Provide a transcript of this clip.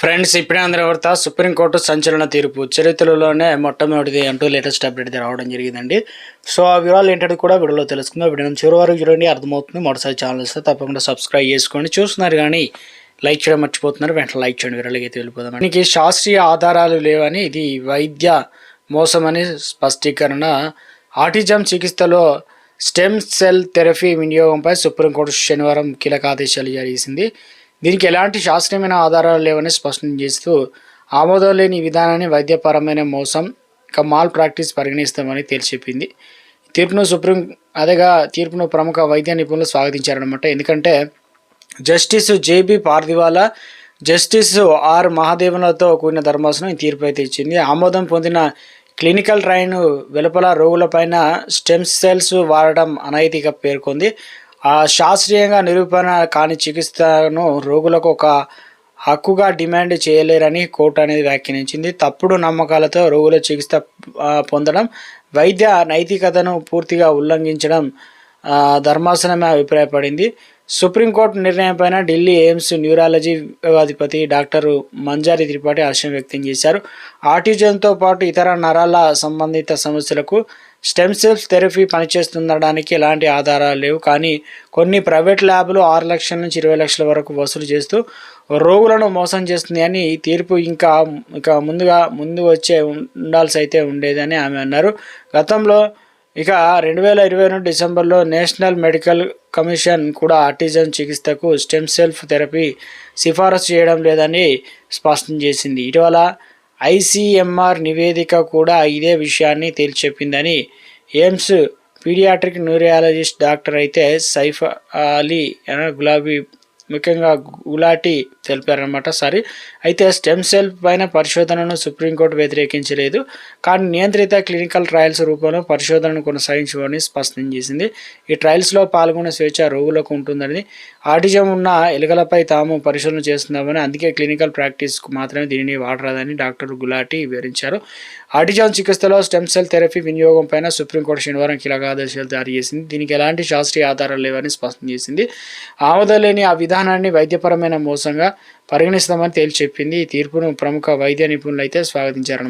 Friends ఇప్పుడే అందరి వార్త సుప్రీంకోర్టు సంచలన తీర్పు. చరిత్రలోనే మొట్టమొదటిది అంటూ లేటెస్ట్ అప్డేట్ రావడం జరిగిందండి. సో ఆ వివరాలు ఏంటంటే కూడా వీడియోలో తెలుసుకుందాం. వీడియో చివరి వరకు చూడండి అర్థమవుతుంది. మొదటిసారి ఛానల్ ఇస్తే తప్పకుండా సబ్స్క్రైబ్ చేసుకోండి. చూస్తున్నారు కానీ లైక్ చేయడం మర్చిపోతున్నారు. వెంటనే లైక్ చేయండి. వివరాలకి అయితే వెళ్ళిపోదాం. దీనికి శాస్త్రీయ ఆధారాలు లేవని ఇది వైద్య మోసమని స్పష్టీకరణ. ఆటిజం చికిత్సలో స్టెమ్ సెల్ థెరపీ వినియోగంపై సుప్రీంకోర్టు శనివారం కీలక ఆదేశాలు జారీ చేసింది. దీనికి ఎలాంటి శాస్త్రీయమైన ఆధారాలు లేవని స్పష్టం చేస్తూ ఆమోదం లేని విధానాన్ని వైద్యపరమైన మోసం ఇంకా మాల్ ప్రాక్టీస్ పరిగణిస్తామని తేల్చెప్పింది. తీర్పును సుప్రీం అదేగా తీర్పును ప్రముఖ వైద్య నిపుణులు స్వాగతించారనమాట ఎందుకంటే justice JB Pardiwala justice R మహాదేవన్లతో కూడిన ధర్మాసనం ఈ తీర్పు అయితే ఇచ్చింది ఆమోదం పొందిన క్లినికల్ ట్రైన్ వెలుపల రోగులపైన స్టెమ్ సెల్స్ వాడడం అనైతిగా పేర్కొంది. ఆ శాస్త్రీయంగా నిరూపణ కాని చికిత్సను రోగులకు ఒక హక్కుగా డిమాండ్ చేయలేరని కోర్టు అనేది వ్యాఖ్యానించింది. తప్పుడు నమ్మకాలతో రోగుల చికిత్స పొందడం వైద్య నైతికతను పూర్తిగా ఉల్లంఘించడం ధర్మాసనమే అభిప్రాయపడింది. సుప్రీంకోర్టు నిర్ణయంపైన ఢిల్లీ ఎయిమ్స్ న్యూరాలజీ అధిపతి డాక్టర్ మంజారి త్రిపాఠి ఆశయం వ్యక్తం చేశారు. ఆటిజంతో పాటు ఇతర నరాల సంబంధిత సమస్యలకు స్టెమ్ సెల్స్ థెరపీ పనిచేస్తుండడానికి ఎలాంటి ఆధారాలు లేవు. కానీ కొన్ని ప్రైవేట్ ల్యాబ్లు ఆరు లక్షల నుంచి ఇరవై లక్షల వరకు వసూలు చేస్తూ రోగులను మోసం చేస్తుంది అని ఈ తీర్పు ఇంకా ఇంకా ముందుగా ముందు వచ్చే ఉండాల్సి అయితే ఉండేదని ఆమె అన్నారు. గతంలో ఇక రెండు వేల ఇరవై రెండు డిసెంబర్లో నేషనల్ మెడికల్ కమిషన్ కూడా ఆర్టిజన్ చికిత్సకు స్టెమ్ సెల్ఫ్ థెరపీ సిఫారసు చేయడం లేదని స్పష్టం చేసింది. ఇటీవల ఐసీఎంఆర్ నివేదిక కూడా ఇదే విషయాన్ని తేల్చెప్పిందని ఎయిమ్స్ పీడియాట్రిక్ న్యూరియాలజిస్ట్ డాక్టర్ అయితే సైఫ్ అలీ గులాబీ ముఖ్యంగా గులాటి తెలిపారనమాట సారీ అయితే స్టెమ్ సెల్ పైన పరిశోధనను సుప్రీంకోర్టు వ్యతిరేకించలేదు. కానీ నియంత్రిత క్లినికల్ ట్రయల్స్ రూపంలో పరిశోధనను కొనసాగించమని స్పష్టం చేసింది. ఈ ట్రయల్స్లో పాల్గొనే స్వేచ్ఛ రోగులకు ఉంటుందని ఆటిజం ఉన్న ఎలుకలపై తాము పరిశోధన చేస్తున్నామని అందుకే క్లినికల్ ప్రాక్టీస్కు మాత్రమే దీనిని వాడరాదని డాక్టర్ గులాటి వివరించారు. ఆటిజం చికిత్సలో స్టెమ్ సెల్ థెరపీ వినియోగం పైన సుప్రీంకోర్టు శనివారం కీలక ఆదేశాలు జారీ చేసింది. దీనికి ఎలాంటి శాస్త్రీయ ఆధారాలు లేవని స్పష్టం చేసింది. ఆమోదం లేని ఆ విధానాన్ని వైద్యపరమైన మోసంగా పరిగణిస్తామని తేల్చి చెప్పింది ఈ తీర్పును ప్రముఖ వైద్య నిపుణులు అయితే స్వాగతించారన్నమాట.